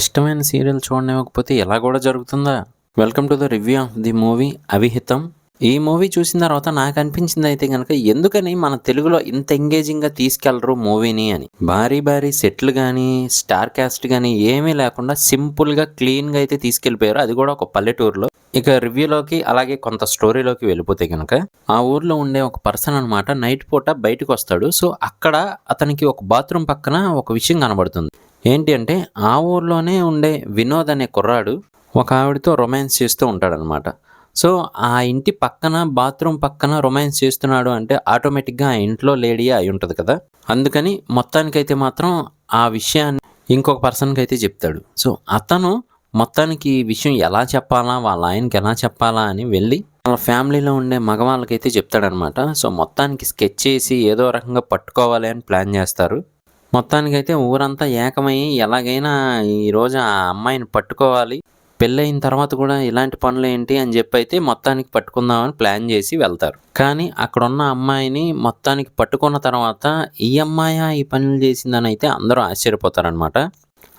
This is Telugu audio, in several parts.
ఇష్టమైన సీరియల్ చూడనివ్వకపోతే ఇలా కూడా జరుగుతుందా? Welcome to the review of the movie Avihitam. ఈ మూవీ చూసిన తర్వాత నాకు అనిపించింది అయితే కనుక ఎందుకని మన తెలుగులో ఇంత ఎంగేజింగ్గా తీసుకెళ్ళరు మూవీని అని. భారీ భారీ సెట్లు కానీ స్టార్ క్యాస్ట్ కానీ ఏమీ లేకుండా సింపుల్గా క్లీన్గా అయితే తీసుకెళ్ళిపోయారు. అది కూడా ఒక పల్లెటూరులో. ఇక రివ్యూలోకి అలాగే కొంత స్టోరీలోకి వెళ్ళిపోతే కనుక ఆ ఊర్లో ఉండే ఒక పర్సన్ అనమాట నైట్ పూట బయటకు వస్తాడు. సో అక్కడ అతనికి ఒక బాత్రూమ్ పక్కన ఒక విషయం కనబడుతుంది. ఏంటి అంటే ఆ ఊర్లోనే ఉండే వినోద్ అనే కుర్రాడు ఒక ఆవిడతో రొమాన్స్ చేస్తూ ఉంటాడనమాట. సో ఆ ఇంటి పక్కన బాత్రూమ్ పక్కన రొమాన్స్ చేస్తున్నాడు అంటే ఆటోమేటిక్గా ఆ ఇంట్లో లేడీ అయి ఉంటుంది కదా. అందుకని మొత్తానికైతే మాత్రం ఆ విషయాన్ని ఇంకొక పర్సన్కి అయితే చెప్తాడు. సో అతను మొత్తానికి ఈ విషయం ఎలా చెప్పాలా వాళ్ళ ఆయనకి ఎలా చెప్పాలా అని వెళ్ళి వాళ్ళ ఫ్యామిలీలో ఉండే మగవాళ్ళకైతే చెప్తాడనమాట. సో మొత్తానికి స్కెచ్ చేసి ఏదో రకంగా పట్టుకోవాలి అని ప్లాన్ చేస్తారు. మొత్తానికైతే ఊరంతా ఏకమయ్యి ఎలాగైనా ఈరోజు ఆ అమ్మాయిని పట్టుకోవాలి పెళ్ళయిన తర్వాత కూడా ఇలాంటి పనులు ఏంటి అని చెప్పి అయితే మొత్తానికి పట్టుకుందామని ప్లాన్ చేసి వెళ్తారు. కానీ అక్కడ ఉన్న అమ్మాయిని మొత్తానికి పట్టుకున్న తర్వాత ఈ అమ్మాయి ఈ పనులు చేసిందని అయితే అందరూ ఆశ్చర్యపోతారనమాట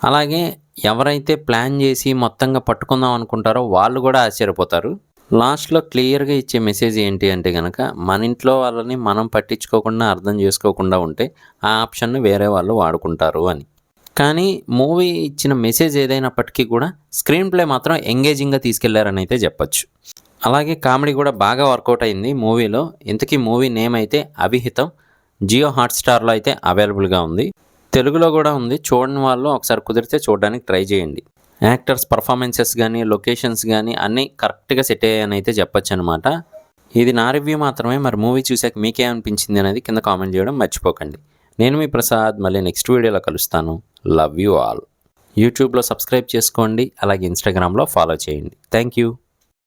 అలాగే ఎవరైతే ప్లాన్ చేసి మొత్తంగా పట్టుకుందాం అనుకుంటారో వాళ్ళు కూడా ఆశ్చర్యపోతారు. లాస్ట్లో క్లియర్గా ఇచ్చే మెసేజ్ ఏంటి అంటే కనుక మన ఇంట్లో వాళ్ళని మనం పట్టించుకోకుండా అర్థం చేసుకోకుండా ఉంటే ఆ ఆప్షన్ను వేరే వాళ్ళు వాడుకుంటారు అని. కానీ మూవీ ఇచ్చిన మెసేజ్ ఏదైనప్పటికీ కూడా స్క్రీన్ ప్లే మాత్రం ఎంగేజింగ్గా తీసుకెళ్ళారని అయితే చెప్పచ్చు. అలాగే కామెడీ కూడా బాగా వర్కౌట్ అయింది మూవీలో. ఇంతకీ మూవీ నేమ్ అయితే అవిహితం. జియో హాట్స్టార్లో అయితే అవైలబుల్గా ఉంది. తెలుగులో కూడా ఉంది. చూడని వాళ్ళు ఒకసారి కుదిరితే చూడడానికి ట్రై చేయండి. యాక్టర్స్ పర్ఫార్మెన్సెస్ కానీ లొకేషన్స్ కానీ అన్నీ కరెక్ట్గా సెట్ అయ్యాయని అయితే చెప్పొచ్చు అనమాట ఇది నా రివ్యూ మాత్రమే. మరి మూవీ చూసాక మీకేమనిపించింది అనేది కింద కామెంట్ చేయడం మర్చిపోకండి. నేను మీ ప్రసాద్. మళ్ళీ నెక్స్ట్ వీడియోలో కలుస్తాను. Love you all. యూట్యూబ్లో సబ్స్క్రైబ్ చేసుకోండి. అలాగే ఇన్స్టాగ్రామ్లో ఫాలో చేయండి. Thank you